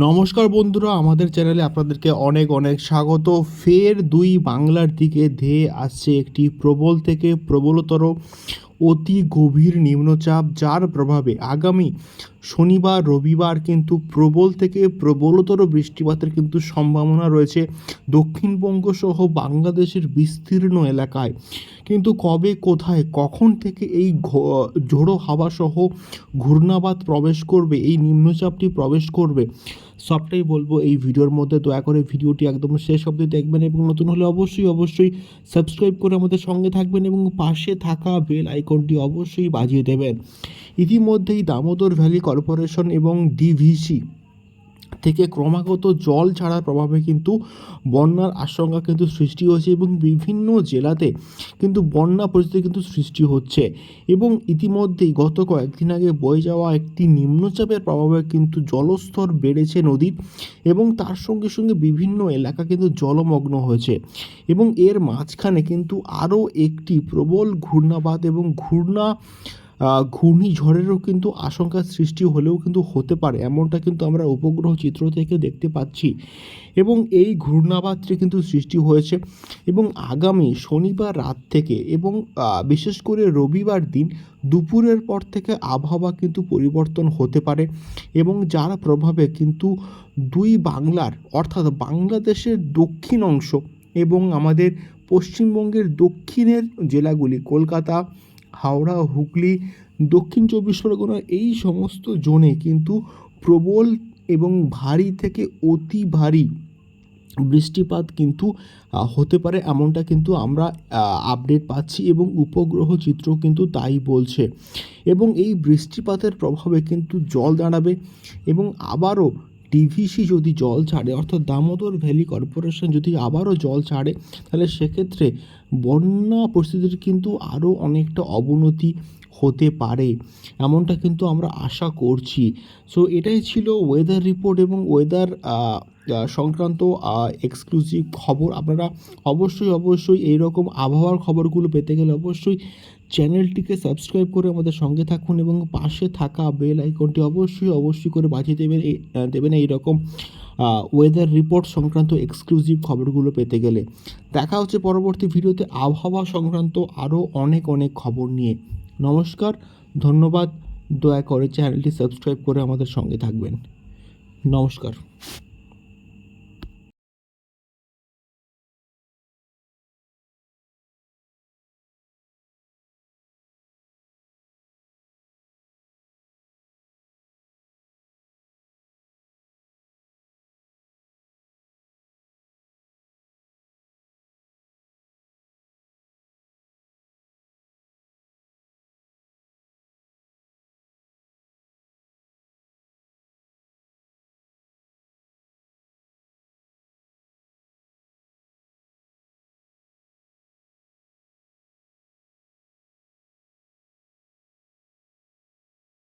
নমস্কার বন্ধুরা, আমাদের চ্যানেলে আপনাদেরকে অনেক অনেক স্বাগত। ফের দুই বাংলার দিকে ধেয়ে আসছে একটি প্রবল থেকে প্রবলতর, অতি গভীর নিম্নচাপ, যার প্রভাবে আগামী শনিবার, রবিবার কিন্তু প্রবল থেকে প্রবলতর বৃষ্টিপাতের কিন্তু সম্ভাবনা রয়েছে। দক্ষিণবঙ্গ সহ বাংলাদেশের বিস্তীর্ণ এলাকায় কিন্তু কবে, কোথায়, কখন থেকে এই ঝোড়ো হাওয়া সহ ঘূর্ণাবাত প্রবেশ করবে, এই নিম্নচাপটি প্রবেশ করবে, সবটাই বলব এই ভিডিওর মধ্যে। দয়া করে ভিডিওটি একদম শেষ অবধি দেখবেন এবং নতুন হলে অবশ্যই অবশ্যই সাবস্ক্রাইব করে আমাদের সঙ্গে থাকবেন এবং পাশে থাকা বেল আইকনটি অবশ্যই বাজিয়ে দেবেন। ইতিমধ্যেই দামোদর ভ্যালি কর্পোরেশন এবং ডিভিসি থেকে ক্রমাগত জল ছাড়ার প্রভাবে কিন্তু বন্যার আশঙ্কা কিন্তু সৃষ্টি হয়েছে এবং বিভিন্ন জেলাতে কিন্তু বন্যা পরিস্থিতি কিন্তু সৃষ্টি হচ্ছে। এবং ইতিমধ্যেই গত কয়েকদিন আগে বয়ে যাওয়া একটি নিম্নচাপের প্রভাবে কিন্তু জলস্তর বেড়েছে নদীর এবং তার সঙ্গে সঙ্গে বিভিন্ন এলাকা কিন্তু জলমগ্ন হয়েছে। এবং এর মাঝখানে কিন্তু আরও একটি প্রবল ঘূর্ণাবাত এবং ঘূর্ণা ঘূর্ণিঝড়েরও কিন্তু আশঙ্কা সৃষ্টি হলেও কিন্তু হতে পারে, এমনটা কিন্তু আমরা উপগ্রহ চিত্র থেকে দেখতে পাচ্ছি। এবং এই ঘূর্ণাবাতটি কিন্তু সৃষ্টি হয়েছে এবং আগামী শনিবার রাত থেকে এবং বিশেষ করে রবিবার দিন দুপুরের পর থেকে আবহাওয়া কিন্তু পরিবর্তন হতে পারে এবং যার প্রভাবে কিন্তু দুই বাংলার, অর্থাৎ বাংলাদেশের দক্ষিণ অংশ এবং আমাদের পশ্চিমবঙ্গের দক্ষিণের জেলাগুলি, কলকাতা হাওড়া, হুগলি, দক্ষিণ চব্বিশ পরগনা এই সমস্ত জোনে কিন্তু প্রবল এবং ভারী থেকে অতি ভারী বৃষ্টিপাত কিন্তু হতে পারে এমনটা কিন্তু আমরা আপডেট পাচ্ছি এবং উপগ্রহ চিত্র কিন্তু তাই বলছে। এবং এই বৃষ্টিপাতের প্রভাবে কিন্তু জল দাঁড়াবে এবং আবারও ডিভিসি যদি জল ছাড়ে, অর্থাৎ দামোদর ভ্যালি কর্পোরেশন যদি আবারও জল ছাড়ে, তাহলে সেক্ষেত্রে বন্যা পরিস্থিতির কিন্তু আরও অনেকটা অবনতি হতে পারে। এমনটা কিন্তু আমরা আশা করছি। সো এটাই ছিল ওয়েদার রিপোর্ট এবং ওয়েদার সংক্রান্ত এক্সক্লুসিভ খবর। আপনারা অবশ্যই অবশ্যই এইরকম আবহাওয়ার খবরগুলো পেতে গেলে অবশ্যই চ্যানেলটিকে সাবস্ক্রাইব করে আমাদের সঙ্গে থাকুন এবং পাশে থাকা বেল আইকনটি অবশ্যই অবশ্যই করে বাঁচিয়ে দেবেন দেবেন এইরকম ওয়েদার রিপোর্ট সংক্রান্ত এক্সক্লুসিভ খবরগুলো পেতে গেলে। দেখা হচ্ছে পরবর্তী ভিডিওতে আবহাওয়া সংক্রান্ত আরও অনেক অনেক খবর নিয়ে। নমস্কার ধন্যবাদ। দয়া করে চ্যানেলটি সাবস্ক্রাইব করে আমাদের সঙ্গে থাকবেন। নমস্কার।